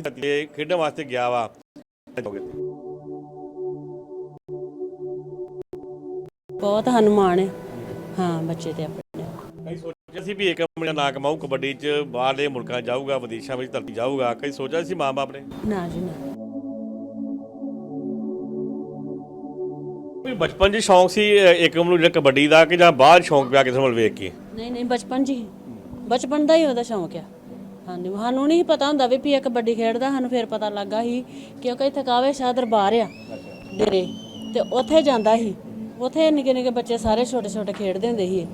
ਤੇ ਖੇਡਣ ਵਾਸਤੇ ਗਿਆ ਵਾ। ਬਹੁਤ ਹਨੂਮਾਨ ਹੈ। ਹਾਂ ਬੱਚੇ ਤੇ ਆਪਣੇ। ਕਈ ਸੋਚਿਆ ਸੀ ਵੀ ਇੱਕ ਮਹੀਨਾ ਨਾ ਕਮਾਊ ਕਬੱਡੀ 'ਚ ਬਾਹਰਲੇ ਮੁਲਕਾਂ ਜਾਊਗਾ ਵਿਦੇਸ਼ਾਂ ਵਿੱਚ ਧਰਤੀ ਜਾਊਗਾ। ਕਈ ਸੋਚਿਆ ਸੀ ਮਾਂ-ਬਾਪ ਨੇ? ਨਾ ਜੀ ਨਾ। ਵੀ ਬਚਪਨ 'ਚ ਸ਼ੌਂਕ ਸੀ ਏਕਮ ਨੂੰ ਜਿਹੜਾ ਕਬੱਡੀ ਦਾ ਕਿ ਜਾਂ ਬਾਹਰ ਸ਼ੌਂਕ ਪਿਆ ਕਿਸੇ ਵੱਲ ਵੇਖ ਕੇ? ਨਹੀਂ ਨਹੀਂ ਬਚਪਨ ਜੀ ਬਚਪਨ ਦਾ ਹੀ ਉਹਦਾ ਸ਼ੌਂਕ ਆ। ਹਾਂਜੀ, ਸਾਨੂੰ ਨਹੀਂ ਪਤਾ ਹੁੰਦਾ ਵੀ ਵੀ ਇਹ ਕਬੱਡੀ ਖੇਡਦਾ, ਸਾਨੂੰ ਫਿਰ ਪਤਾ ਲੱਗਾ ਸੀ ਕਿਉਂਕਿ ਥਕਾਵੇ ਸ਼ਾਹ ਦਰਬਾਰ ਆ, ਡੇਰੇ, ਤੇ ਉੱਥੇ ਜਾਂਦਾ ਸੀ। ਉੱਥੇ ਨਿੱਕੇ ਨਿੱਕੇ ਬੱਚੇ ਸਾਰੇ ਛੋਟੇ ਛੋਟੇ ਖੇਡਦੇ ਹੁੰਦੇ ਸੀ।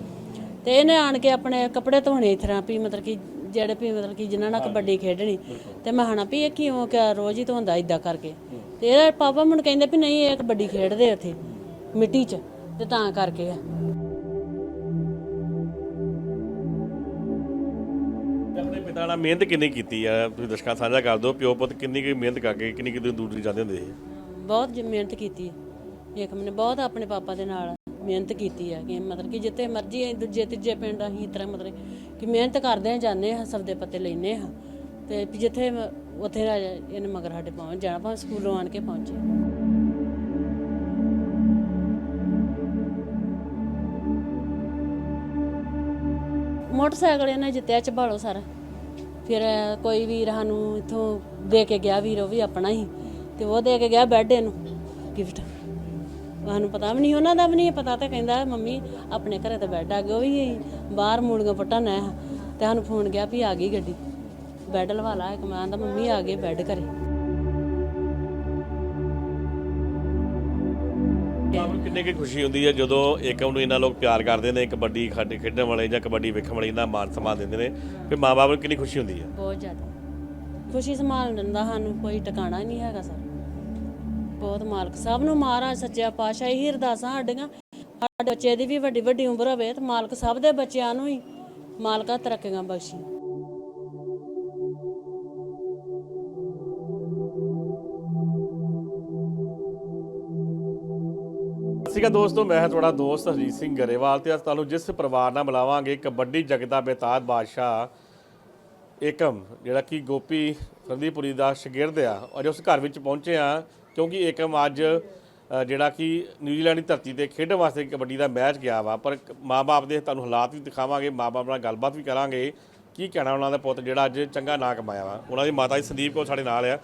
ਤੇ ਇਹਨੇ ਆਣ ਕੇ ਆਪਣੇ ਕੱਪੜੇ ਧੋਣੇ ਇਸ ਵੀ ਮਤਲਬ ਕਿ ਜਿਹੜੇ ਵੀ ਮਤਲਬ ਕਿ ਜਿਨ੍ਹਾਂ ਨਾਲ ਕਬੱਡੀ ਖੇਡਣੀ, ਤੇ ਮੈਂ ਹਣਾ ਵੀ ਇਹ ਕਿਉਂ ਕਿ ਰੋਜ਼ ਹੀ ਧੋਂਦਾ ਇਦਾਂ ਕਰਕੇ? ਤੇ ਇਹਦਾ ਪਾਪਾ ਮੈਨੂੰ ਕਹਿੰਦੇ ਵੀ ਨਹੀਂ, ਇਹ ਕਬੱਡੀ ਖੇਡਦੇ ਉੱਥੇ, ਮਿੱਟੀ 'ਚ, ਤੇ ਤਾਂ ਕਰਕੇ ਆ। ਨਾਲ ਮਿਹਨਤ ਕਿੰਨੀ ਕੀਤੀ ਆ? ਤੁਸੀਂ ਦਰਸ਼ਕਾਂ ਸਾਂਝਾ ਕਰ ਦਿਓ, ਪਿਓ ਪੁੱਤ ਕਿੰਨੀ ਕੁ ਮਿਹਨਤ ਕਰਕੇ ਕਿੰਨੀ ਕੁ ਦੂਰ ਦੂਰ ਜਾਂਦੇ ਹੁੰਦੇ ਸੀ? ਬਹੁਤ ਜ- ਮਿਹਨਤ ਕੀਤੀ। ਹੈ ਇੱਕ ਮੈਨੇ ਬਹੁਤ ਆਪਣੇ ਪਾਪਾ ਦੇ ਨਾਲ ਮਿਹਨਤ ਕੀਤੀ ਹੈ ਕਿ ਮਤਲਬ ਕਿ ਜਿੱਥੇ ਮਰਜ਼ੀ ਅਸੀਂ ਦੂਜੇ ਤੀਜੇ ਪਿੰਡ ਅਸੀਂ ਇਸ ਤਰ੍ਹਾਂ ਮਤਲਬ ਕਿ ਮਿਹਨਤ ਕਰਦੇ ਹਾਂ ਜਾਂਦੇ ਹਾਂ ਸਭ ਦੇ ਪੱਤੇ ਲੈਨੇ ਹਾਂ ਤੇ ਵੀ ਜਿੱਥੇ ਮ- ਉੱਥੇ ਰਾਜਾ ਇਹਨੇ ਮਗਰ ਸਾਡੇ ਪਹੁੰਚ ਜਾਣਾ, ਭਾਵੇਂ ਸਕੂਲੋਂ ਆਣ ਕੇ ਪਹੁੰਚੇ। ਮੋਟਰਸਾਈਕਲ ਇਹਨੇ ਜਿੱਤਿਆ ਚਬਾਲੋ ਸਾਰਾ। ਫਿਰ ਕੋਈ ਵੀਰ ਸਾਨੂੰ ਇਥੋਂ ਦੇ ਕੇ ਗਿਆ, ਵੀਰ ਉਹ ਵੀ ਆਪਣਾ ਹੀ, ਤੇ ਉਹ ਦੇ ਕੇ ਗਿਆ ਬੈੱਡ ਇਹਨੂੰ ਗਿਫਟ ਸਾਨੂੰ ਪਤਾ ਵੀ ਨਹੀਂ, ਉਹਨਾਂ ਦਾ ਵੀ ਨਹੀਂ ਪਤਾ ਤੇ ਕਹਿੰਦਾ, ਮੰਮੀ, ਆਪਣੇ ਘਰੇ ਤਾਂ ਬੈੱਡ ਆ ਗਿਆ ਉਹ ਵੀ ਬਾਹਰ ਮੂਲੀਆਂ ਪੱਟਾਂ ਨਾ ਤੇ ਸਾਨੂੰ ਫੋਨ ਗਿਆ ਵੀ ਆ ਗਈ ਗੱਡੀ ਬੈੱਡ ਲਵਾ ਲਾ। ਇੱਕ ਮੈਂ ਆਂਦਾ ਮੰਮੀ, ਆ ਗਏ ਬੈੱਡ ਘਰੇ। ਤੁਹਾਨੂੰ ਕਿੰਨੀ ਕੁ ਖੁਸ਼ੀ ਹੁੰਦੀ ਹੈ ਜਦੋਂ ਏਕਮ ਨੂੰ ਇੰਨਾ ਲੋਕ ਪਿਆਰ ਕਰਦੇ ਨੇ ਕਬੱਡੀ ਖੇਡਣ ਵਾਲੇ ਜਾਂ ਕਬੱਡੀ ਵੇਖਣ ਵਾਲੇ ਇੰਨਾ ਮਾਨ ਸਨਮਾਨ ਦਿੰਦੇ ਨੇ, ਫਿਰ ਮਾਪੇ ਨੂੰ ਕਿੰਨੀ ਖੁਸ਼ੀ ਹੁੰਦੀ ਹੈ? ਬਹੁਤ ਜ਼ਿਆਦਾ। ਖੁਸ਼ੀ ਸੰਭਾਲ ਦਾ ਸਾਨੂੰ, ਕੋਈ ਟਿਕਾਣਾ ਹੀ ਨਹੀਂ ਹੈਗਾ ਸਰ। ਬਹੁਤ ਮਾਲਕ, ਸਭ ਨੂੰ ਮਹਾਰਾਜ ਸੱਚਿਆ ਪਾਤਸ਼ਾਹ ਹੀ ਅਰਦਾਸਾਂ ਸਾਡੀਆਂ। ਸਾਡੇ ਬੱਚੇ ਦੀ ਵੀ ਵੱਡੀ ਵੱਡੀ ਉਮਰ ਹੋਵੇ ਤੇ ਮਾਲਕ ਸਭ ਦੇ ਬੱਚਿਆਂ ਨੂੰ ਹੀ ਮਾਲਕਾ ਤਰੱਕੀਆਂ ਬਖਸ਼ੀ। ਸਤਿ ਸ਼੍ਰੀ ਅਕਾਲ ਦੋਸਤੋ, ਮੈਂ ਹਾਂ ਤੁਹਾਡਾ ਦੋਸਤ ਹਰਜੀਤ ਸਿੰਘ ਗਰੇਵਾਲ ਤੇ ਅੱਜ ਤੁਹਾਨੂੰ ਜਿਸ ਪਰਿਵਾਰ ਨਾਲ ਮਿਲਾਵਾਂਗੇ, ਕਬੱਡੀ ਜਗਦਾ ਬੇਤਾਜ ਬਾਦਸ਼ਾਹ ਏਕਮ, ਜਿਹੜਾ ਕਿ ਗੋਪੀ ਸੰਦੀਪੁਰੀ ਦਾ ਸ਼ਾਗਿਰਦ ਆ। ਅੱਜ ਉਸ ਘਰ ਵਿੱਚ ਪਹੁੰਚੇ ਆ ਕਿਉਂਕਿ ਏਕਮ ਅੱਜ ਜਿਹੜਾ ਕਿ ਨਿਊਜ਼ੀਲੈਂਡ ਦੀ ਧਰਤੀ ਤੇ ਖੇਡਣ ਵਾਸਤੇ ਕਬੱਡੀ ਦਾ ਮੈਚ ਗਿਆ ਵਾ। ਪਰ ਮਾਪੇ ਦੇ ਤੁਹਾਨੂੰ ਹਾਲਾਤ ਵੀ ਦਿਖਾਵਾਂਗੇ ਮਾਪੇ ਨਾਲ ਗੱਲਬਾਤ ਵੀ ਕਰਾਂਗੇ। ਕੀ ਕਹਿਣਾ ਉਹਨਾਂ ਦਾ ਪੁੱਤ, ਜਿਹੜਾ ਅੱਜ ਚੰਗਾ ਨਾਂ ਕਮਾਇਆ ਵਾ। ਉਹਨਾਂ ਦੀ ਮਾਤਾ ਜੀ ਸੰਦੀਪ ਕੋ ਸਾਡੇ ਨਾਲ ਆ।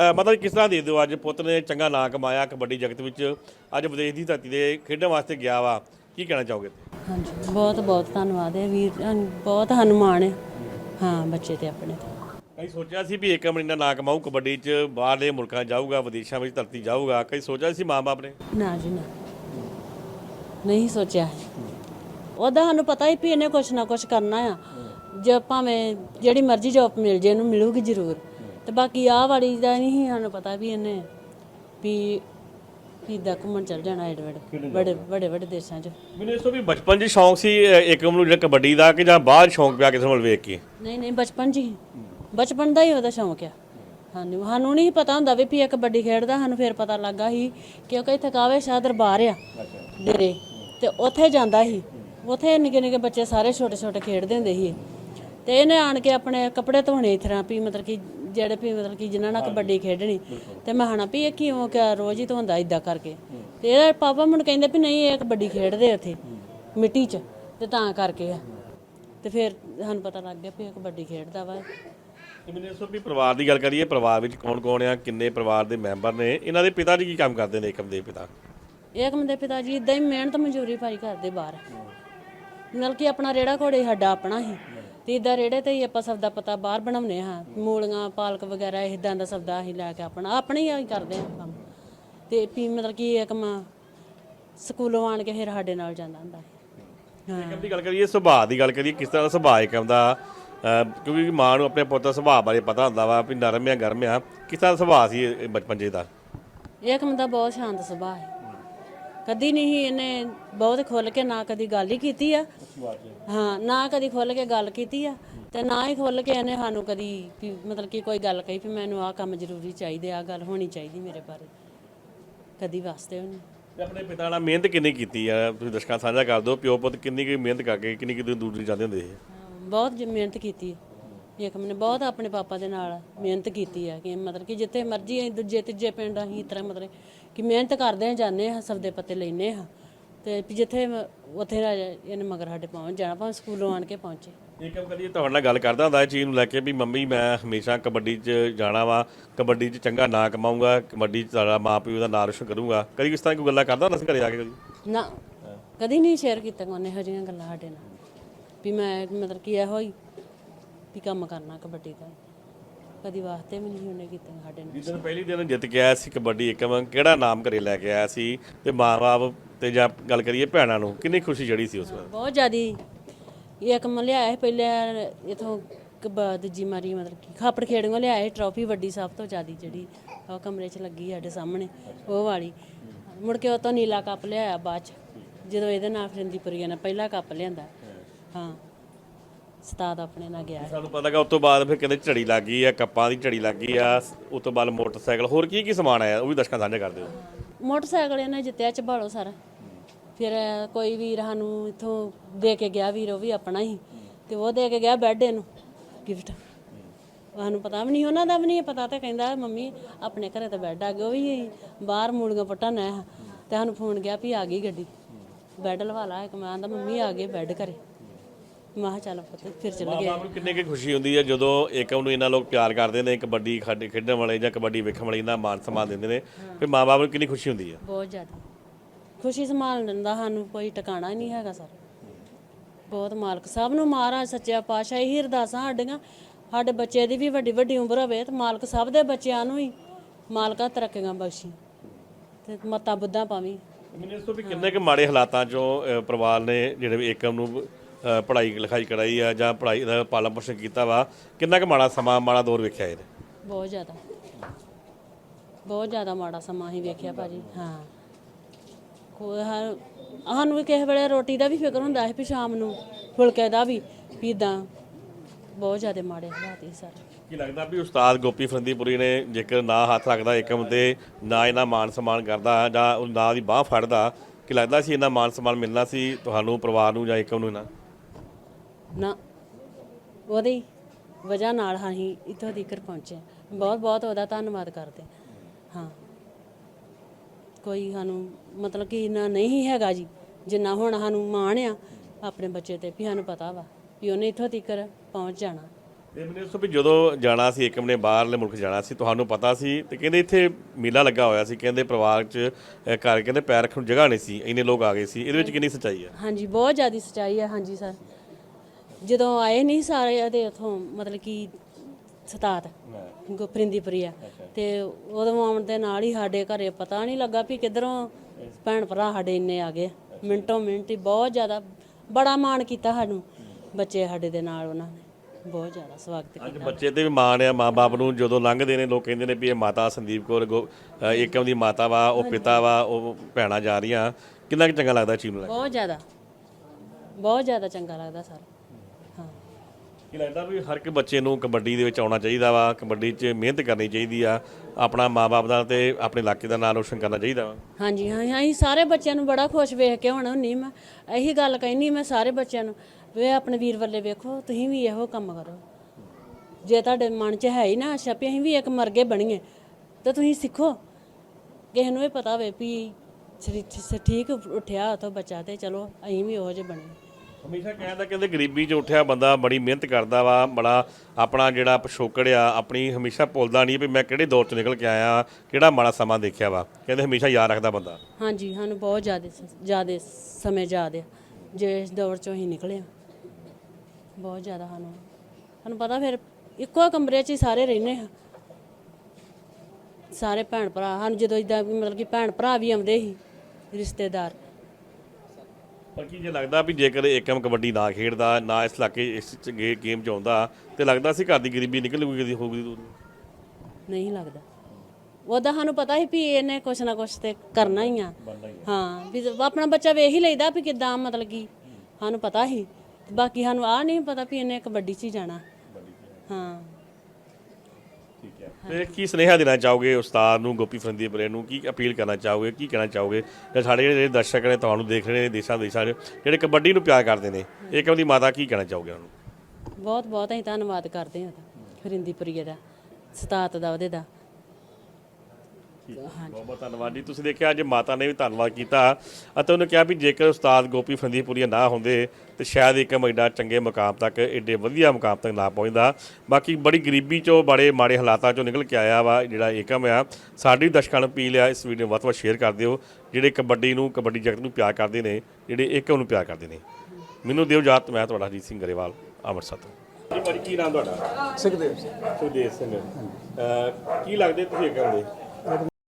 ਅ, ਮਾਤਾ ਜੀ ਕਿਸ ਤਰ੍ਹਾਂ ਦੇ ਦਿਓ ਅੱਜ ਪੁੱਤ ਨੇ ਚੰਗਾ ਨਾਂ ਕਮਾਇਆ ਕਬੱਡੀ ਜਗਤ ਵਿੱਚ? ਅੱਜ ਵਿਦੇਸ਼ ਦੀ ਧਰਤੀ ਤੇ ਖੇਡਣ ਵਾਸਤੇ ਗਿਆ ਵਾ। ਕੀ ਕਹਿਣਾ ਚਾਹੋਗੇ? ਹਾਂਜੀ ਬਹੁਤ ਬਹੁਤ ਧੰਨਵਾਦ ਹੈ ਵੀਰ ਬਹੁਤ ਹਨੂਮਾਨ ਹੈ। ਹਾਂ ਬੱਚੇ ਤੇ ਆਪਣੇ ਤੇ। ਕਈ ਸੋਚਿਆ ਸੀ ਵੀ ਏਕਮ ਇੰਨਾ ਨਾਂ ਕਮਾਊ ਕਬੱਡੀ 'ਚ ਬਾਹਰਲੇ ਮੁਲਕਾਂ ਜਾਊਗਾ ਵਿਦੇਸ਼ਾਂ ਵਿੱਚ ਧਰਤੀ ਜਾਊਗਾ। ਕਈ ਸੋਚਿਆ ਸੀ ਮਾਂ-ਬਾਪ ਨੇ? ਨਾ ਜੀ ਨਾ। ਨਹੀਂ ਸੋਚਿਆ। ਉਹਦਾ ਸਾਨੂੰ ਪਤਾ ਹੀ ਵੀ ਇਹਨੇ ਕੁਛ ਨਾ ਕੁਛ ਕਰਨਾ ਆ। ਜੇ ਭਾਵੇਂ ਜਿਹੜੀ ਮਰਜ਼ੀ ਜੋਬ ਮਿਲ ਜੇ ਇਹਨੂੰ ਮਿਲੂਗੀ ਜ਼ਰੂਰ। ਤੇ ਬਾਕੀ ਆਹ ਵਾਲੀ ਦਾ ਨਹੀਂ ਸੀ ਸਾਨੂੰ ਪਤਾ ਵੀ ਇਹਨੇ ਵੀ ਕਿੱਦਾਂ ਘੁੰਮਣ ਚੱਲ ਜਾਣਾ ਏਡ ਵੱਡੇ ਬੜੇ ਵੱਡੇ ਵੱਡੇ ਦੇਸ਼ਾਂ 'ਚ। ਮੈਨੂੰ ਇਸ ਤੋਂ ਵੀ ਬਚਪਨ 'ਚ ਸ਼ੌਂਕ ਸੀ ਏਕਮ ਨੂੰ ਜਿਹੜਾ ਕਬੱਡੀ ਦਾ ਕਿ ਜਾਂ ਬਾਹਰ ਸ਼ੌਂਕ ਪਿਆ ਕਿਸੇ ਵੱਲ ਵੇਖ ਕੇ। ਨਹੀਂ ਨਹੀਂ ਬਚਪਨ 'ਚ ਹੀ। ਬਚਪਨ ਦਾ ਹੀ ਉਹਦਾ ਸ਼ੌਂਕ ਆ। ਸਾਨੂੰ ਸਾਨੂੰ ਨਹੀਂ ਪਤਾ ਹੁੰਦਾ ਵੀ ਇਹ ਕਬੱਡੀ ਖੇਡਦਾ ਸਾਨੂੰ ਫਿਰ ਪਤਾ ਲੱਗਾ ਸੀ ਕਿਉਂਕਿ ਥਕਾਵੇ ਸ਼ਾਹ ਦਰਬਾਰ ਆ ਡੇਰੇ ਤੇ ਉੱਥੇ ਜਾਂਦਾ ਸੀ। ਉੱਥੇ ਨਿੱਕੇ ਨਿੱਕੇ ਬੱਚੇ ਸਾਰੇ ਛੋਟੇ ਛੋਟੇ ਖੇਡਦੇ ਹੁੰਦੇ ਸੀ। ਤੇ ਇਹਨੇ ਆਣ ਕੇ ਆਪਣੇ ਕੱਪੜੇ ਧੋਣੇ ਇਸ ਤਰ੍ਹਾਂ ਵੀ ਮਤਲਬ ਕਿ ਜਿਹੜੇ ਵੀ ਮਤਲਬ ਕਿ ਜਿਨ੍ਹਾਂ ਨਾਲ ਕਬੱਡੀ ਖੇਡਣੀ ਤੇ ਮੈਂ ਹਣਾ ਵੀ ਇਹ ਕਿਉਂ ਕਿ ਰੋਜ਼ ਹੀ ਧੋਂਦਾ ਇਦਾਂ ਕਰਕੇ। ਤੇ ਇਹਦੇ ਪਾਪਾ ਮੈਨੂੰ ਕਹਿੰਦੇ ਵੀ ਨਹੀਂ ਇਹ ਕਬੱਡੀ ਖੇਡਦੇ ਉੱਥੇ ਮਿੱਟੀ 'ਚ ਤੇ ਤਾਂ ਕਰਕੇ ਆ। ਤੇ ਫਿਰ ਸਾਨੂੰ ਪਤਾ ਲੱਗ ਗਿਆ ਵੀ ਇਹ ਕਬੱਡੀ ਖੇਡਦਾ ਵਾ। ਤੇ ਮੈਨੂੰ ਤੋਂ ਵੀ ਪਰਿਵਾਰ ਦੀ ਗੱਲ ਕਰੀਏ ਪਰਿਵਾਰ ਵਿੱਚ ਕੌਣ-ਕੌਣ ਆ ਕਿੰਨੇ ਪਰਿਵਾਰ ਦੇ ਮੈਂਬਰ ਨੇ? ਇਹਨਾਂ ਦੇ ਪਿਤਾ ਜੀ ਕੀ ਕੰਮ ਕਰਦੇ ਨੇ ਏਕਮ ਦੇ ਪਿਤਾ? ਏਕਮ ਦੇ ਪਿਤਾ ਜੀ ਇਦਾਂ ਹੀ ਮਿਹਨਤ ਮਜ਼ਦੂਰੀ ਭਾਈ ਕਰਦੇ ਬਾਹਰ। ਨਾਲ ਕਿ ਆਪਣਾ ਰੇੜਾ ਘੋੜੇ ਸਾਡਾ ਆਪਣਾ ਹੀ। ਤੇ ਇਦਾਂ ਰੇੜੇ ਤੇ ਹੀ ਆਪਾਂ ਸਬਦਾ ਪਤਾ ਬਾਹਰ ਬਣਾਉਨੇ ਹਾਂ। ਮੂਲੀਆਂ ਪਾਲਕ ਵਗੈਰਾ ਇਦਾਂ ਦਾ ਸਬਦਾ ਅਸੀਂ ਲੈ ਕੇ ਆਪਣਾ ਆਪਣੇ ਹੀ ਕਰਦੇ ਹਾਂ ਕੰਮ। ਤੇ ਵੀ ਮਤਲਬ ਕਿ ਏਕਮ ਸਕੂਲੋਂ ਆਣ ਕੇ ਫਿਰ ਸਾਡੇ ਨਾਲ ਜਾਂਦਾ ਹੁੰਦਾ। ਹਾਂ ਦੀ ਗੱਲ ਕਰੀਏ ਸੁਭਾਅ ਦੀ ਗੱਲ ਕਰੀਏ ਕਿਸ ਤਰ੍ਹਾਂ ਦਾ ਸੁਭਾਅ ਏਕਮ ਦਾ ਕਿਉਂਕਿ ਮਾਂ ਨੂੰ ਆਪਣੇ ਪੁੱਤ ਦਾ ਸੁਭਾਅ ਬਾਰੇ ਪਤਾ ਹੁੰਦਾ ਵਾ ਵੀ ਨਰਮ ਆ ਗਰਮ ਆ ਕਿਸ ਤਰ੍ਹਾਂ ਦਾ ਸੁਭਾਅ ਸੀ ਇਹ ਬਚਪਨ 'ਚ ਇਹਦਾ? ਏਕਮ ਦਾ ਬਹੁਤ ਸ਼ਾਂਤ ਸੁਭਾਅ ਹੈ ਕਦੀ ਨਹੀਂ ਇਹਨੇ ਬਹੁਤ ਖੁੱਲ ਕੇ ਨਾ ਕਦੀ ਗੱਲ ਹੀ ਕੀਤੀ ਆ। ਹਾਂ ਨਾ ਕਦੀ ਖੁੱਲ ਕੇ ਗੱਲ ਕੀਤੀ ਆ ਤੇ ਨਾ ਹੀ ਖੁੱਲ ਕੇ ਇਹਨੇ ਸਾਨੂੰ ਕਦੀ ਵੀ ਮਤਲਬ ਕਿ ਕੋਈ ਗੱਲ ਕਹੀ ਵੀ ਮੈਨੂੰ ਆਹ ਕੰਮ ਜ਼ਰੂਰੀ ਚਾਹੀਦੇ ਆ ਗੱਲ ਹੋਣੀ ਚਾਹੀਦੀ ਮੇਰੇ ਬਾਰੇ। ਕਦੀ ਵਾਸਤੇ ਉਹਨੇ ਤੇ ਆਪਣੇ ਪਿਤਾ ਨਾਲ ਮਿਹਨਤ ਕਿੰਨੀ ਕੀਤੀ ਆ? ਤੁਸੀਂ ਦਰਸ਼ਕਾਂ ਸਾਂਝਾ ਕਰ ਦਿਓ ਪਿਓ ਪੁੱਤ ਕਿੰਨੀ ਕੁ ਮਿਹਨਤ ਕਰਕੇ ਕਿੰਨੀ ਕੁ ਦੂਰ ਜਾਂਦੇ ਹੁੰਦੇ ਸੀ? ਬਹੁਤ ਜ- ਮਿਹਨਤ ਕੀਤੀ। ਹੈ ਏਕਮ ਨੇ ਬਹੁਤ ਆਪਣੇ ਪਾਪਾ ਦੇ ਨਾਲ ਮਿਹਨਤ ਕੀਤੀ ਆ ਕਿ ਮਤਲਬ ਕਿ ਜਿੱਥੇ ਮਰਜ਼ੀ ਅਸੀਂ ਦੂਜੇ ਤੀਜੇ ਪਿੰਡ ਅਸੀਂ ਇਸ ਤਰ੍ਹਾਂ ਮਤਲਬ ਕਿ ਮਿਹਨਤ ਕਰਦੇ ਆ ਜਾਂਦੇ ਆ ਸਬਦੇ ਪੱਤੇ ਲੈਨੇ ਆ। ਤੇ ਵੀ ਜਿੱਥੇ ਮ- ਉੱਥੇ ਰਾਜਾ ਇਹਨੇ ਮਗਰ ਸਾਡੇ ਪਹੁੰਚ ਜਾਣਾ ਭਾਵੇਂ ਸਕੂਲੋਂ ਆਣ ਕੇ ਪਹੁੰਚੇ। ਇਹ ਕੰਮ ਕਰੀਏ ਤੁਹਾਡੇ ਨਾਲ ਗੱਲ ਕਰਦਾ ਹੁੰਦਾ ਇਹ ਚੀਜ਼ ਨੂੰ ਲੈ ਕੇ ਵੀ ਮੰਮੀ ਮੈਂ ਹਮੇਸ਼ਾ ਕਬੱਡੀ 'ਚ ਜਾਣਾ ਵਾ ਕਬੱਡੀ 'ਚ ਚੰਗਾ ਨਾਂ ਕਮਾਊਂਗਾ ਕਬੱਡੀ 'ਚ ਤੁਹਾਡਾ ਮਾਪਿਓ ਦਾ ਨਾਂ ਰੋਸ਼ਨ ਕਰੂੰਗਾ। ਕਦੀ ਇਸ ਤਰ੍ਹਾਂ ਕੋਈ ਗੱਲਾਂ ਕਰਦਾ ਹੁੰਦਾ ਸੀ ਘਰੇ ਆ ਕੇ ਕਦੀ? ਨਾ ਕਦੀ ਨਹੀਂ ਸ਼ੇਅਰ ਕੀਤਾ ਉਹਨੇ ਜਿਹੀਆਂ ਗੱਲਾਂ ਸਾਡੇ ਨਾਲ। ਵੀ ਮੈਂ ਮਤਲਬ ਕਿ ਇਹੋ ਹੀ ਵੀ ਕੰਮ ਕਰਨਾ ਕਬੱਡੀ ਦਾ। ਕਦੀ ਵਾਸਤੇ ਵੀ ਨਹੀਂ ਉਹਨੇ ਕੀਤਾ ਸਾਡੇ ਨਾਲ। ਜਿੱਦਣ ਪਹਿਲੀ ਦਿਨ ਜਿੱਤ ਕੇ ਆਇਆ ਸੀ ਕਬੱਡੀ ਇੱਕਮ ਕਿਹੜਾ ਨਾਮ ਘਰੇ ਲੈ ਕੇ ਆਇਆ ਸੀ ਤੇ ਮਾਂ-ਬਾਪ ਤੇ ਜਾਂ ਗੱਲ ਕਰੀਏ ਭੈਣਾਂ ਨੂੰ ਕਿੰਨੀ ਖੁਸ਼ੀ ਜੜੀ ਸੀ ਉਸ ਵੇਲੇ? ਬਹੁਤ ਜ਼ਿਆਦੀ। ਇਹ ਇੱਕ ਮ ਲਿਆਇਆ ਸੀ ਪਹਿਲੇ ਇਥੋਂ ਦੂਜੀ ਮਾਰੀ ਮਤਲਬ ਕਿ ਖਾਪੜ ਖੇੜੋਂ ਲਿਆਇਆ ਸੀ ਟਰੋਫੀ ਵੱਡੀ ਸਭ ਤੋਂ ਜ਼ਿਆਦੀ ਜਿਹੜੀ ਉਹ ਕਮਰੇ 'ਚ ਲੱਗੀ ਸਾਡੇ ਸਾਹਮਣੇ ਉਹ ਵਾਲੀ। ਮੁੜ ਕੇ ਉਹ ਤੋਂ ਨੀਲਾ ਕੱਪ ਲਿਆਇਆ ਬਾਅਦ 'ਚ ਜਦੋਂ ਇਹਦੇ ਨਾਲ ਫਰਿੰਦੀਪੁਰੀਆ ਨੇ ਪਹਿਲਾ ਕੱਪ ਲਿਆਂਦਾ। ਹਾਂ। ਸਤਾਦ ਆਪਣੇ ਨਾਲ ਗਿਆ ਸਾਨੂੰ ਪਤਾ ਲੱਗਾ ਉਸ ਤੋਂ ਬਾਅਦ ਫਿਰ ਕਹਿੰਦੇ ਝੜੀ ਲੱਗ ਗਈ ਆ ਕੱਪਾਂ ਦੀ ਝੜੀ ਲੱਗ ਗਈ ਆ ਉਸ ਤੋਂ ਬਾਅਦ ਮੋਟਰਸਾਈਕਲ ਹੋਰ ਕੀ ਕੀ ਸਮਾਨ ਆਇਆ ਉਹ ਵੀ ਦਰਸ਼ਕਾਂ ਸਾਂਝਾ ਕਰ ਦਿਓ ਮੋਟਰਸਾਈਕਲ ਇਹਨੇ ਜਿੱਤਿਆ ਚਬਾਲੋ ਸਾਰਾ। ਫਿਰ ਕੋਈ ਵੀਰ ਸਾਨੂੰ ਇਥੋਂ ਦੇ ਕੇ ਗਿਆ ਵੀਰ ਉਹ ਵੀ ਆਪਣਾ ਹੀ ਤੇ ਉਹ ਦੇ ਕੇ ਗਿਆ ਬੈੱਡ ਇਹਨੂੰ ਗਿਫਟ। ਸਾਨੂੰ ਪਤਾ ਵੀ ਨਹੀਂ ਉਹਨਾਂ ਦਾ ਵੀ ਨਹੀਂ ਪਤਾ ਤੇ ਕਹਿੰਦਾ ਮੰਮੀ ਆਪਣੇ ਘਰੇ ਤਾਂ ਬੈੱਡ ਆ ਗਿਆ ਉਹ ਵੀ ਬਾਹਰ ਮੂਲੀਆਂ ਪੱਟਾ ਨਾ ਤੇ ਸਾਨੂੰ ਫੋਨ ਗਿਆ ਵੀ ਆ ਗਈ ਗੱਡੀ। ਬੈੱਡ ਲਵਾ ਲਾ ਇੱਕ ਮੈਂ ਆਂਦਾ ਮੰਮੀ ਆ ਗਏ ਬੈੱਡ ਘਰੇ। ਮੈਂ ਕਿਹਾ ਚੱਲ ਪੁੱਤ ਫਿਰ ਚੱਲ ਗਏ। ਮਾਂ-ਬਾਪ ਨੂੰ ਕਿੰਨੇ ਕੀ ਖੁਸ਼ੀ ਹੁੰਦੀ ਹੈ ਜਦੋਂ ਏਕਮ ਨੂੰ ਇਹਨਾਂ ਲੋਕ ਪਿਆਰ ਕਰਦੇ ਨੇ ਕਬੱਡੀ ਖੇਡ ਖੇਡਣ ਵਾਲੇ ਜਾਂ ਕਬੱਡੀ ਵੇਖਣ ਵਾਲੇ ਇਹਨਾਂ ਮਾਨ ਸਨਮਾਨ ਦਿੰਦੇ ਨੇ ਫਿਰ ਮਾਂ-ਬਾਪ ਨੂੰ ਕਿੰਨੀ ਖੁਸ਼ੀ ਹੁੰਦੀ ਹੈ ਬਹੁਤ ਜ਼ਿਆਦਾ। ਖੁਸ਼ੀ ਸੰਭਾਲਣ ਦਾ ਸਾਨੂੰ ਕੋਈ ਟਿਕਾਣਾ ਹੀ ਨਹੀਂ ਹੈਗਾ ਸਰ। ਬਹੁਤ ਮਾਲਕ ਸਭ ਨੂੰ ਮਹਾਰਾਜ ਸੱਚਾ ਪਾਤਸ਼ਾਹ ਹੀ ਅਰਦਾਸਾਂ ਸਾਡੀਆਂ। ਸਾਡੇ ਬੱਚੇ ਦੀ ਵੀ ਵੱਡੀ ਵੱਡੀ ਉਮਰ ਹੋਵੇ ਤੇ ਮਾਲਕ ਸਭ ਦੇ ਬੱਚਿਆਂ ਨੂੰ ਹੀ ਮਾਲਕਾ ਤਰੱਕੀਆਂ ਬਖਸ਼ੀ ਤੇ ਮਤਾ ਬੁੱਧਾ ਪਾਵੀ ਮੈਨੂੰ ਇਸ ਤੋਂ ਵੀ ਕਿੰਨੇ ਕੁ ਮਾੜੇ ਹਾਲਾਤਾਂ ਚੋਂ ਅ, ਪਰਿਵਾਰ ਨੇ ਜਿਹੜੇ ਵੀ ਏਕਮ ਨੂੰ ਅ, ਪੜ੍ਹਾਈ ਲਿਖਾਈ ਕਰਾਈ ਆ ਜਾਂ ਪੜ੍ਹਾਈ ਦਾ ਪਾਲਣ ਪੋਸ਼ਣ ਕੀਤਾ ਵਾ ਕਿੰਨਾ ਕੁ ਮਾੜਾ ਸਮਾਂ ਮਾੜਾ ਦੌਰ ਵੇਖਿਆ ਇਹਨੇ? ਬਹੁਤ ਜ਼ਿਆਦਾ। ਬਹੁਤ ਜ਼ਿਆਦਾ ਮਾੜਾ ਸਮਾਂ ਹੀ ਵੇਖਿਆ ਭਾਜੀ ਹਾਂ। ਕੋਈ ਹਰ ਸਾਨੂੰ ਵੀ ਕਿਸੇ ਵੇਲੇ ਰੋਟੀ ਦਾ ਵੀ ਫਿਕਰ ਹੁੰਦਾ ਸੀ ਵੀ ਸ਼ਾਮ ਨੂੰ ਫੁਲਕੇ ਦਾ ਵੀ ਵੀ ਬਹੁਤ ਜ਼ਿਆਦਾ ਮਾੜੇ ਹਾਲਾਤ ਸੀ ਸਰ। ਕੀ ਲੱਗਦਾ ਵੀ ਉਸਤਾਦ ਗੋਪੀ ਫਰੰਦੀਪੁਰੀ ਨੇ ਜੇਕਰ ਨਾ ਹੱਥ ਰੱਖਦਾ ਏਕਮ ਤੇ ਨਾ ਇਹਨਾਂ ਮਾਨ ਸਨਮਾਨ ਕਰਦਾ ਜਾਂ ਉਹ ਨਾ ਦੀ ਬਾਹ ਫੜਦਾ ਕੀ ਲੱਗਦਾ ਸੀ ਇਹਨਾਂ ਮਾਨ ਸਨਮਾਨ ਮਿਲਣਾ ਸੀ ਤੁਹਾਨੂੰ ਪਰਿਵਾਰ ਨੂੰ ਜਾਂ ਏਕਮ ਨੂੰ ਨਾ ਨਾ ਉਹਦੀ ਵਜ੍ਹਾ ਨਾਲ ਅਸੀਂ ਇੱਥੋਂ ਤੀਕਰ ਪਹੁੰਚੇ। ਬਹੁਤ ਬਹੁਤ ਉਹਦਾ ਧੰਨਵਾਦ ਕਰਦੇ ਹਾਂ। ਕੋਈ ਸਾਨੂੰ ਮਤਲਬ ਕਿ ਇੰਨਾ ਨਹੀਂ ਹੈਗਾ ਜੀ ਜਿੰਨਾ ਹੁਣ ਸਾਨੂੰ ਮਾਣ ਆ ਆਪਣੇ ਬੱਚੇ ਤੇ ਵੀ ਸਾਨੂੰ ਪਤਾ ਵਾ ਵੀ ਉਹਨੇ ਇੱਥੋਂ ਤੀਕਰ ਪਹੁੰਚ ਜਾਣਾ। ਤੇ ਮੈਨੂੰ ਤੋਂ ਵੀ ਜਦੋਂ ਜਾਣਾ ਸੀ ਏਕਮ ਨੇ ਬਾਹਰਲੇ ਮੁਲਕ ਜਾਣਾ ਸੀ ਤੁਹਾਨੂੰ ਪਤਾ ਸੀ ਤੇ ਕਹਿੰਦੇ ਇੱਥੇ ਮੇਲਾ ਲੱਗਾ ਹੋਇਆ ਸੀ ਕਹਿੰਦੇ ਪਰਿਵਾਰ 'ਚ ਘਰ ਕਹਿੰਦੇ ਪੈਰ ਰੱਖਣ ਨੂੰ ਜਗ੍ਹਾ ਨਹੀਂ ਸੀ ਇੰਨੇ ਲੋਕ ਆ ਗਏ ਸੀ। ਇਹਦੇ ਵਿੱਚ ਕਿੰਨੀ ਸੱਚਾਈ ਹੈ ਹਾਂਜੀ ਬਹੁਤ ਜ਼ਿਆਦਾ ਸਚਾਈ ਹੈ ਹਾਂਜੀ ਸਰ। ਜਦੋਂ ਆਏ ਨਹੀਂ ਸਾਰੇ ਇਹਦੇ ਉਥੋਂ ਮਤਲਬ ਕਿ ਸਤਾਤ ਗੁਪਰਿੰਦੀਪੁਰੀਆ ਤੇ ਉਦੋਂ ਆਉਣ ਦੇ ਨਾਲ ਹੀ ਸਾਡੇ ਘਰੇ ਪਤਾ ਨਹੀਂ ਲੱਗਾ ਵੀ ਕਿੱਧਰੋਂ ਭੈਣ ਭਰਾ ਸਾਡੇ ਇੰਨੇ ਆ ਗਏ। ਮਿੰਟੋ ਮਿੰਟ ਹੀ ਬਹੁਤ ਜ਼ਿਆਦਾ ਬੜਾ ਮਾਣ ਕੀਤਾ ਸਾਨੂੰ ਬੱਚੇ ਸਾਡੇ ਦੇ ਨਾਲ ਉਹਨਾਂ ਨੇ। ਬਹੁਤ ਜ਼ਿਆਦਾ ਸਵਾਗਤ ਕੀਤਾ। ਅੱਜ ਬੱਚੇ ਤੇ ਵੀ ਮਾਣ ਆ ਮਾਂ-ਬਾਪ ਨੂੰ ਜਦੋਂ ਲੰਘਦੇ ਨੇ ਲੋਕ ਕਹਿੰਦੇ ਨੇ ਵੀ ਇਹ ਮਾਤਾ ਸੰਦੀਪ ਕੌਰ ਏਕਮ ਦੀ ਮਾਤਾ ਵਾ ਉਹ ਪਿਤਾ ਵਾ ਉਹ ਭੈਣਾਂ ਜਾ ਰਹੀਆਂ। ਕਿੰਨਾ ਕੁ ਚੰਗਾ ਲੱਗਦਾ ਚੀਜ਼ ਨੂੰ? ਬਹੁਤ ਜ਼ਿਆਦਾ। ਬਹੁਤ ਜ਼ਿਆਦਾ ਚੰਗਾ ਲੱਗਦਾ ਸਰ। ਕੀ ਲੱਗਦਾ ਵੀ ਹਰ ਇੱਕ ਬੱਚੇ ਨੂੰ ਕਬੱਡੀ ਦੇ ਵਿੱਚ ਆਉਣਾ ਚਾਹੀਦਾ ਵਾ, ਕਬੱਡੀ 'ਚ ਮਿਹਨਤ ਕਰਨੀ ਚਾਹੀਦੀ ਆ, ਆਪਣਾ ਮਾਂ-ਬਾਪ ਦਾ ਤੇ ਆਪਣੇ ਇਲਾਕੇ ਦਾ ਨਾਮ ਰੋਸ਼ਨ ਕਰਨਾ ਚਾਹੀਦਾ ਵਾ? ਹਾਂਜੀ, ਹਾਂ ਅਸੀਂ ਸਾਰੇ ਬੱਚਿਆਂ ਨੂੰ ਬੜਾ ਖੁਸ਼ ਵੇਖ ਕੇ ਹੁਣ ਹੁੰਨੀ ਮੈਂ। ਇਹੀ ਗੱਲ ਕਹਿਨੀ ਮੈਂ ਸਾਰੇ ਬੱਚਿਆਂ ਨੂੰ, ਵੇ ਆਪਣੇ ਵੀਰ ਵੱਲੇ ਵੇਖੋ, ਤੁਸੀਂ ਵੀ ਇਹੋ ਕੰਮ ਕਰੋ। ਜੇ ਤੁਹਾਡੇ ਮਨ 'ਚ ਹੈ ਹੀ ਨਾ ਆਸ਼ਾ ਵੀ ਅਸੀਂ ਵੀ ਇੱਕ ਮਰਗੇ ਬਣੀਏ, ਤਾਂ ਤੁਸੀਂ ਸਿੱਖੋ। ਕਿਸੇ ਨੂੰ ਇਹ ਪਤਾ ਹੋਵੇ ਵੀ ਸਰੀਰ ਠੀਕ ਉੱਠਿਆ ਉਥੋਂ ਬੱਚਾ ਤੇ ਚਲੋ ਅਸੀਂ ਵੀ ਉਹੋ ਜਿਹੇ ਬਣੇ ਹਮੇਸ਼ਾ ਕਹਿੰਦਾ ਕਹਿੰਦੇ ਗਰੀਬੀ 'ਚ ਉੱਠਿਆ ਬੰਦਾ ਬੜੀ ਮਿਹਨਤ ਕਰਦਾ ਵਾ, ਬੜਾ ਆਪਣਾ ਜਿਹੜਾ ਪਿਛੋਕੜ ਆ, ਆਪਣੀ ਹਮੇਸ਼ਾ ਭੁੱਲਦਾ ਨਹੀਂ ਵੀ ਮੈਂ ਕਿਹੜੇ ਦੌਰ 'ਚ ਨਿਕਲ ਕੇ ਆਇਆ, ਕਿਹੜਾ ਮਾੜਾ ਸਮਾਂ ਦੇਖਿਆ ਵਾ। ਕਹਿੰਦੇ ਹਮੇਸ਼ਾ ਯਾਦ ਰੱਖਦਾ ਬੰਦਾ। ਹਾਂਜੀ, ਸਾਨੂੰ ਬਹੁਤ ਜ਼ਿਆਦਾ ਜ਼ਿਆਦਾ ਸਮੇਂ ਯਾਦ ਆ, ਜੇ ਇਸ ਦੌਰ ਚੋਂ ਹੀ ਨਿਕਲੇ ਆ। ਬਹੁਤ ਜ਼ਿਆਦਾ ਸਾਨੂੰ ਸਾਨੂੰ ਪਤਾ ਫਿਰ ਇੱਕੋ ਕਮਰੇ 'ਚ ਹੀ ਸਾਰੇ ਰਹਿੰਦੇ ਆ। ਸਾਰੇ ਭੈਣ ਭਰਾ, ਸਾਨੂੰ ਜਦੋਂ ਇਦਾਂ ਮਤਲਬ ਕਿ ਭੈਣ ਭਰਾ ਵੀ ਆਉਂਦੇ ਸੀ, ਰਿਸ਼ਤੇਦਾਰ। ਪਰ ਕੀ ਜੇ ਲੱਗਦਾ ਵੀ ਜੇਕਰ ਏਕਮ ਕਬੱਡੀ ਨਾ ਖੇਡਦਾ ਨਾ ਇਸ ਇਲਾਕੇ ਇਸ ਚ ਗੇ- ਗੇਮ 'ਚ ਆਉਂਦਾ ਤੇ ਲੱਗਦਾ ਸੀ ਘਰ ਦੀ ਗਰੀਬੀ ਨਿਕਲ ਹੋਊਗੀ ਹੋਊਗੀ ਦੂਰ? ਨਹੀਂ ਲੱਗਦਾ। ਉਹਦਾ ਸਾਨੂੰ ਪਤਾ ਸੀ ਵੀ ਇਹਨੇ ਕੁਛ ਨਾ ਕੁਛ ਤੇ ਕਰਨਾ ਹੀ ਆ। ਹਾਂ ਵੀ ਆਪਣਾ ਬੱਚਾ ਵੇਖ ਹੀ ਲਈਦਾ ਵੀ ਕਿਦਾਂ ਮਤਲਬ ਕਿ ਸਾਨੂੰ ਪਤਾ ਸੀ। ਬਾਕੀ ਸਾਨੂੰ ਆ ਨਹੀਂ ਪਤਾ ਵੀ ਇਹਨੇ ਕਬੱਡੀ 'ਚ ਹੀ ਜਾਣਾ। ਹਾਂ ਹੈ। ਤੇ ਕੀ ਸੁਨੇਹਾ ਦੇਣਾ ਚਾਹੋਗੇ ਉਸਤਾਦ ਨੂੰ, ਗੋਪੀ ਫਰੰਦੀਪੁਰੇ ਨੂੰ? ਕੀ ਅਪੀਲ ਕਰਨਾ ਚਾਹੋਗੇ? ਕੀ ਕਹਿਣਾ ਚਾਹੋਗੇ? ਜਾਂ ਸਾਡੇ ਜਿਹੜੇ ਦਰਸ਼ਕ ਨੇ, ਤੁਹਾਨੂੰ ਦੇਖ ਰਹੇ ਨੇ ਦੇਸ਼ਾਂ ਦੇਸ਼ਾਂ ਦੇ ਜਿਹੜੇ ਕਬੱਡੀ ਨੂੰ ਪਿਆਰ ਕਰਦੇ ਨੇ ਏਕਮ ਦੀ ਮਾਤਾ ਕੀ ਕਹਿਣਾ ਚਾਹੋਗੇ ਉਹਨਾਂ ਨੂੰ? ਬਹੁਤ ਬਹੁਤ ਅਸੀਂ ਧੰਨਵਾਦ ਕਰਦੇ ਹਾਂ ਉਹਦਾ, ਫਰਿੰਦੀਪੁਰੀਏ ਦਾ, ਸਤਾਤ ਦਾ, ਉਹਦੇ ਦਾ। ਬਹੁਤ ਬਹੁਤ ਧੰਨਵਾਦ ਜੀ। ਤੁਸੀਂ ਦੇਖਿਆ ਅੱਜ ਮਾਤਾ ਨੇ ਵੀ ਧੰਨਵਾਦ ਕੀਤਾ ਅਤੇ ਉਹਨੇ ਕਿਹਾ ਵੀ ਜੇਕਰ ਉਸਤਾਦ ਗੋਪੀ ਫੰਦੀਪੁਰੀਆ ਨਾ ਹੁੰਦੇ ਤੇ ਸ਼ਾਇਦ ਏਕਮ ਐਡਾ ਚੰਗੇ ਮੁਕਾਮ ਤੱਕ ਏਡੇ ਵਧੀਆ ਮੁਕਾਮ ਤੱਕ ਨਾ ਪਹੁੰਚਦਾ। ਬਾਕੀ ਬੜੀ ਗਰੀਬੀ ਚੋਂ ਬੜੇ ਮਾੜੇ ਹਾਲਾਤਾਂ ਚੋਂ ਨਿਕਲ ਕੇ ਆਇਆ ਵਾ ਜਿਹੜਾ ਏਕਮ ਆ। ਸਾਡੀ ਦਰਸ਼ਕਾਂ ਨੂੰ ਅਪੀਲ ਆ ਇਸ ਵੀਡੀਓ ਨੂੰ ਵੱਧ ਤੋਂ ਵੱਧ ਸ਼ੇਅਰ ਕਰ ਦਿਓ। ਜਿਹੜੇ ਕਬੱਡੀ ਨੂੰ ਕਬੱਡੀ ਜਗਤ ਨੂੰ ਪਿਆਰ ਕਰਦੇ ਨੇ ਜਿਹੜੇ ਏਕਮ ਨੂੰ ਪਿਆਰ ਕਰਦੇ ਨੇ। ਮੈਨੂੰ ਦਿਓ ਜਾਤ ਮੈਂ ਤੁਹਾਡਾ ਹਰਜੀਤ ਸਿੰਘ ਗਰੇਵਾਲ ਅੰਮ੍ਰਿਤਸਰ ਤੋਂ। ਜੀ ਭਾਜੀ ਕੀ ਨਾਮ ਤੁਹਾਡਾ? ਸੁਖਦੇਵ ਸਿੰਘ। ਸੁਖਦੇਵ ਸਿੰਘ। ਕੀ ਲੱਗਦੇ ਤੁਸੀਂ ਏਕਮ ਦੇ ਇੱਕ